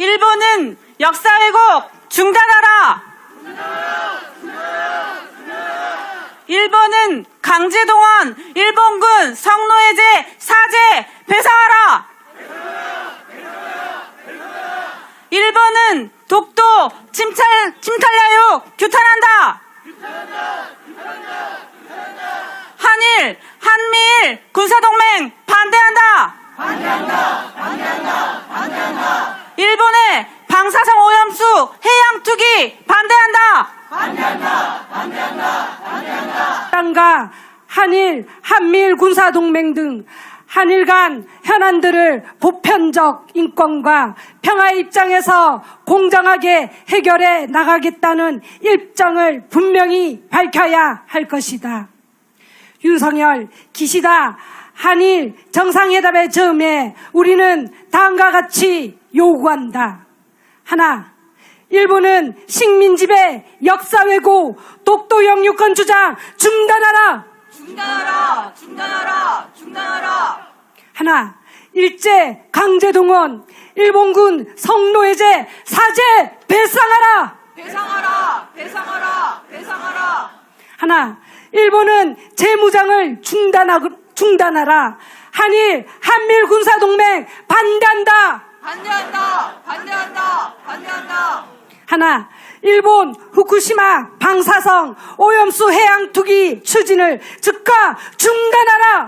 일본은 역사 왜곡 중단하라. 일본은 강제동원 일본군 성노예제 사죄 배상하라. 일본은 독도 침탈 침탈야유 규탄한다. 한일 한미일 군사동맹 반대한다. 일본의 방사성 오염수 해양 투기 반대한다. 땅과 한일, 한미일 군사 동맹 등 한일 간 현안들을 보편적 인권과 평화의 입장에서 공정하게 해결해 나가겠다는 입장을 분명히 밝혀야 할 것이다. 윤석열, 기시다, 한일 정상회담의 즈음에 우리는 다음과 같이 요구한다. 하나, 일본은 식민지배, 역사 왜곡, 독도 영유권 주장 중단하라. 중단하라, 중단하라, 중단하라. 하나, 일제 강제 동원, 일본군 성노예제 사죄 배상하라. 배상하라, 배상하라, 배상하라. 하나, 일본은 재무장을 중단하, 중단하라. 한일, 한밀 군사 동맹 반대한다. 반대한다, 반대한다, 반대한다. 하나, 일본 후쿠시마 방사성 오염수 해양 투기 추진을 즉각 중단하라.